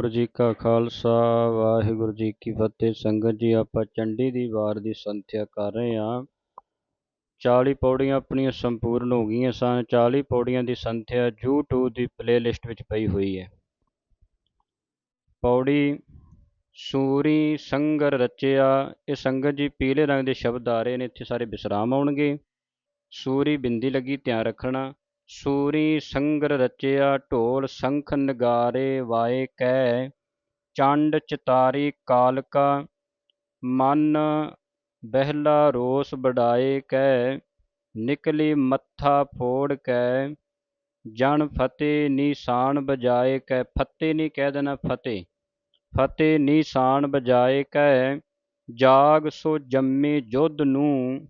ਵਾਹਿਗੁਰੂ ਜੀ ਕਾ ਖਾਲਸਾ, ਵਾਹਿਗੁਰੂ ਜੀ ਕੀ ਫਤਿਹ। ਸੰਗਤ ਜੀ, ਆਪਾਂ ਚੰਡੀ ਦੀ ਵਾਰ ਦੀ ਸੰਥਿਆ ਕਰ ਰਹੇ ਹਾਂ। 40 ਪੌੜੀਆਂ ਆਪਣੀਆਂ ਸੰਪੂਰਨ ਹੋ ਗਈਆਂ ਸਨ। 40 ਪੌੜੀਆਂ ਦੀ ਸੰਥਿਆ YouTube ਦੀ ਪਲੇਲਿਸਟ ਵਿੱਚ ਪਈ ਹੋਈ ਹੈ। ਪੌੜੀ ਸੂਰੀ ਸੰਗਰ ਰਚਿਆ। ਇਹ ਸੰਗਤ ਜੀ ਪੀਲੇ ਰੰਗ ਦੇ ਸ਼ਬਦ ਆ ਰਹੇ ਨੇ। ਇੱਥੇ ਸਾਰੇ ਵਿਸਰਾਮ ਆਉਣਗੇ। ਸੂਰੀ ਬਿੰਦੀ ਲੱਗੀ, ਧਿਆਨ ਰੱਖਣਾ। ਸੂਰੀ ਸੰਗਰ ਰਚਿਆ ਢੋਲ ਸੰਖ ਨਗਾਰੇ ਵਾਏ ਕਹਿ ਚੰਡ ਚਤਾਰੀ ਕਾਲਕਾ, ਮਨ ਬਹਿਲਾ ਰੋਸ ਬੜਾਏ ਕਹਿ ਨਿਕਲੀ ਮੱਥਾ ਫੋੜ ਕਹਿ ਜਨ ਫਤਿਹ ਨਿਸ਼ਾਨ ਬਜਾਏ ਕਹਿ ਫਤਿਹ ਨਹੀਂ ਕਹਿ ਦੇਣਾ ਫਤਿਹ ਫਤਿਹ ਨਿਸ਼ਾਨ ਬਜਾਏ ਕਹਿ ਜਾਗ ਸੋ ਜੰਮੇ ਜੁੱਧ ਨੂੰ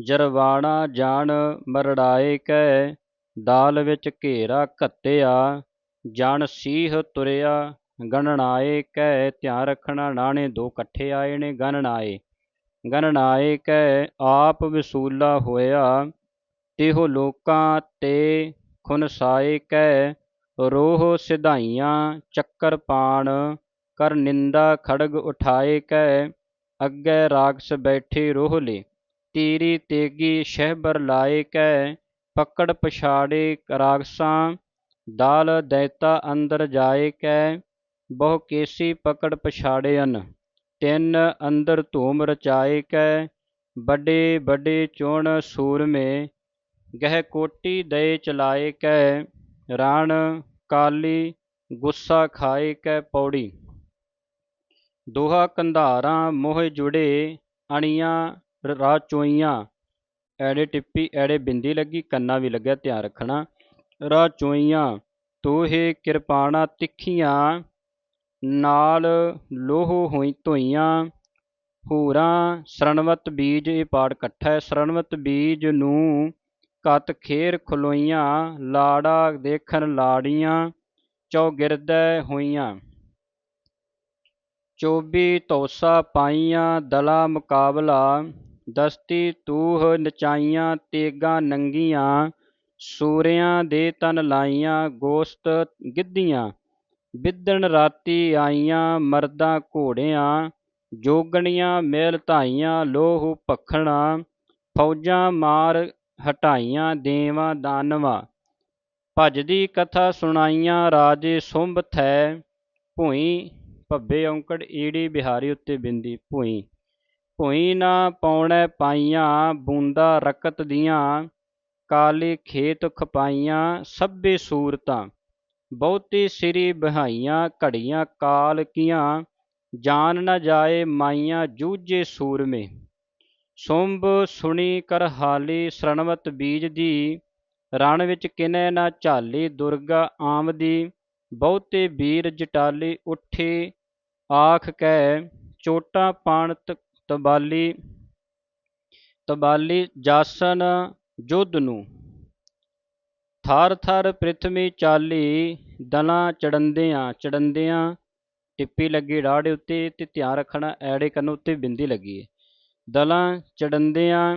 ਜਰਵਾਣਾ ਜਾਣ ਮਰੜਾਏ ਕਹਿ ਦਾਲ ਵਿੱਚ ਘੇਰਾ ਘੱਤਿਆ, ਜਾਣ ਸੀਹ ਤੁਰਿਆ, ਗਣਨਾਏ ਕਹਿ ਧਿਆਨ ਰੱਖਣਾ ਨਾਣੇ ਦੋ ਇਕੱਠੇ ਆਏ ਨੇ ਗਣਨਾਏ। ਗਣਨਾਏ ਕੈ, ਆਪ ਵਸੂਲਾ ਹੋਇਆ, ਤਿਹੋ ਲੋਕਾਂ ਤੇ ਖੁਨਸਾਏ ਕੈ, ਰੋਹ ਸਿਧਾਈਆਂ ਚੱਕਰ ਪਾਣ, ਕਰ ਨਿੰਦਾ ਖੜਗ ਉਠਾਏ ਕੈ, ਅੱਗੇ ਰਾਖਸ ਬੈਠੇ ਰੋਹਲੇ ਤੀਰੀ ਤੇਗੀ ਸ਼ਹਿਬਰ ਲਾਏ ਕੈ, ਪਕੜ ਪਛਾੜੇ ਰਾਗਸਾਂ ਦਾਲ ਦੈਤਾ ਅੰਦਰ ਜਾਏ ਕੈ, ਬਹੁ ਕੇਸੀ ਪਕੜ ਪਛਾੜਿਆਨ ਤਿੰਨ ਅੰਦਰ ਧੂਮ ਰਚਾਏ ਕੈ, ਵੱਡੇ ਵੱਡੇ ਚੁਣ ਸੂਰਮੇ, ਗਹਿ ਕੋਟੀ ਦੇ ਚਲਾਏ ਕੈ, ਰਾਣ ਕਾਲੀ ਗੁੱਸਾ ਖਾਏ ਕੈ ਪੌੜੀ। ਦੋਹਾ ਕੰਧਾਰਾਂ ਮੋਹ ਜੁੜੇ, ਅਣੀਆਂ ਰਾਹ ਚੋਈਆਂ ਐੜੇ ਟਿੱਪੀ, ਐੜੇ ਬਿੰਦੀ ਲੱਗੀ, ਕੰਨਾ ਵੀ ਲੱਗਿਆ ਧਿਆਨ ਰੱਖਣਾ। ਰਾਹ ਚੋਈਆਂ ਤੋਹੇ ਕਿਰਪਾਣਾ ਤਿੱਖੀਆਂ, ਨਾਲ ਲੋਹ ਹੋਈ ਧੋਈਆਂ। ਹੂਰਾਂ, ਸਰਣਵਤ ਬੀਜ ਇਹ ਪਾੜ ਇਕੱਠਾ। ਹੈ ਸਰਣਵਤ ਬੀਜ ਨੂੰ ਕਤ ਖੇਰ ਖਲੋਈਆਂ, ਲਾੜਾ ਦੇਖਣ ਲਾੜੀਆਂ, ਚੌਗਿਰਦੈ ਹੋਈਆਂ। ਚੋਬੀ ਤੋਸਾ ਪਾਈਆਂ, ਦਲਾ ਮੁਕਾਬਲਾ ਦਸਤੀ ਤੂਹ ਨਚਾਈਆਂ, ਤੇਗਾਂ ਨੰਗੀਆਂ, ਸੂਰਿਆਂ ਦੇ ਤਨ ਲਾਈਆਂ, ਗੋਸਤ ਗਿੱਧੀਆਂ। ਬਿੱਦਣ ਰਾਤੀ ਆਈਆਂ, ਮਰਦਾਂ ਘੋੜਿਆਂ, ਜੋਗਣੀਆਂ ਮੇਲ ਧਾਈਆਂ, ਲੋਹ ਭਖਣਾ, ਫੌਜਾਂ ਮਾਰ ਹਟਾਈਆਂ, ਦੇਵਾਂ ਦਾਨਵਾ। ਭਜਦੀ ਕਥਾ ਸੁਣਾਈਆਂ, ਰਾਜੇ ਸੁੰਭ ਥੈ, ਭੂਈ ਭੱਬੇ ਔਂਕੜ, ਈੜੀ ਬਿਹਾਰੀ ਉੱਤੇ ਬਿੰਦੀ ਭੂਈ। ਭੂਈ ਨਾ ਪੌਣੇ ਪਾਈਆਂ, ਬੂੰਦਾਂ ਰਕਤ ਦੀਆਂ, ਕਾਲੇ ਖੇਤ ਖਪਾਈਆਂ ਸਭੇ ਸੂਰਤਾਂ। ਬਹੁਤੀ ਸਿਰੀ ਬਹਾਈਆਂ, ਘੜੀਆਂ ਕਾਲ ਕੀਆਂ, ਜਾਨ ਨਾ ਜਾਏ ਮਾਈਆਂ ਜੂਝੇ ਸੂਰਮੇ। ਸੁੰਭ ਸੁਣੀ ਕਰ ਹਾਲੀ ਸਰਣਵਤ ਬੀਜ ਦੀ ਰਣ ਵਿੱਚ ਕਿਨੈ ਨਾ ਝਾਲੀ ਦੁਰਗਾ ਆਮਦੀ, ਬਹੁਤੇ ਵੀਰ ਜਟਾਲੀ ਉੱਠੇ, ਆਖ ਕਹਿ ਚੋਟਾਂ ਪਾਣਤ ਤਬਾਲੀ ਤਬਾਲੀ ਜਾਸਨ ਜੁੱਧ ਨੂੰ। ਥਰ ਥਰ ਪ੍ਰਿਥਵੀ ਚਾਲੀ ਦਲਾਂ ਚੜੰਦਿਆਂ ਚੜੰਦਿਆਂ ਟਿੱਪੀ ਲੱਗੀ ਰਾੜੇ ਉੱਤੇ ਤੇ ਧਿਆਨ ਰੱਖਣਾ ਐੜੇ ਕੰਨ ਉੱਤੇ ਬਿੰਦੀ ਲੱਗੀ ਹੈ ਦਲਾਂ ਚੜੰਦਿਆਂ,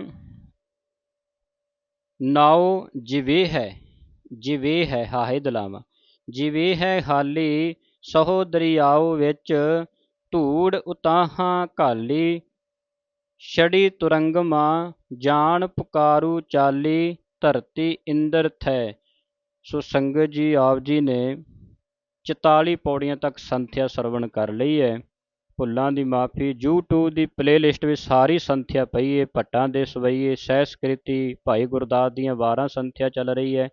ਨਾਉ ਜਿਵੇ ਹੈ ਜਿਵੇ ਹੈ ਹਾਹੇ ਦਲਾਵਾ, ਜਿਵੇ ਹੈ ਹਾਲੀ ਸਹੋ ਦਰਿਆਉ ਵਿੱਚ ਧੂੜ ਉਤਾਹਾਂ ਘਾਲੀ ਛੜੀ ਤੁਰੰਗਮਾ ਜਾਣ ਪੁਕਾਰੂ ਚਾਲੀ ਧਰਤੀ ਇੰਦਰ ਥੈ। ਸੋ ਸੰਗਤ ਜੀ, ਆਪ ਜੀ ਨੇ 44 ਪੌੜੀਆਂ ਤੱਕ ਸੰਥਿਆ ਸਰਵਣ ਕਰ ਲਈ ਹੈ। ਭੁੱਲਾਂ ਦੀ ਮਾਫੀ, YouTube ਦੀ ਪਲੇਲਿਸਟ ਵਿੱਚ ਸਾਰੀ ਸੰਥਿਆ ਪਈ ਹੈ। ਭੱਟਾਂ ਦੇ ਸਵਈਏ, ਸਹਿਸਕ੍ਰਿਤੀ, ਭਾਈ ਗੁਰਦਾਸ ਦੀਆਂ ਵਾਰਾਂ ਸੰਥਿਆ ਚੱਲ ਰਹੀ ਹੈ।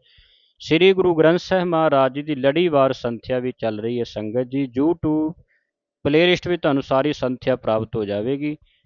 ਸ੍ਰੀ ਗੁਰੂ ਗ੍ਰੰਥ ਸਾਹਿਬ ਮਹਾਰਾਜ ਜੀ ਦੀ ਲੜੀਵਾਰ ਸੰਥਿਆ ਵੀ ਚੱਲ ਰਹੀ ਹੈ। ਸੰਗਤ ਜੀ, YouTube ਪਲੇਲਿਸਟ ਵਿੱਚ ਤੁਹਾਨੂੰ ਸਾਰੀ ਸੰਥਿਆ ਪ੍ਰਾਪਤ ਹੋ ਜਾਵੇਗੀ।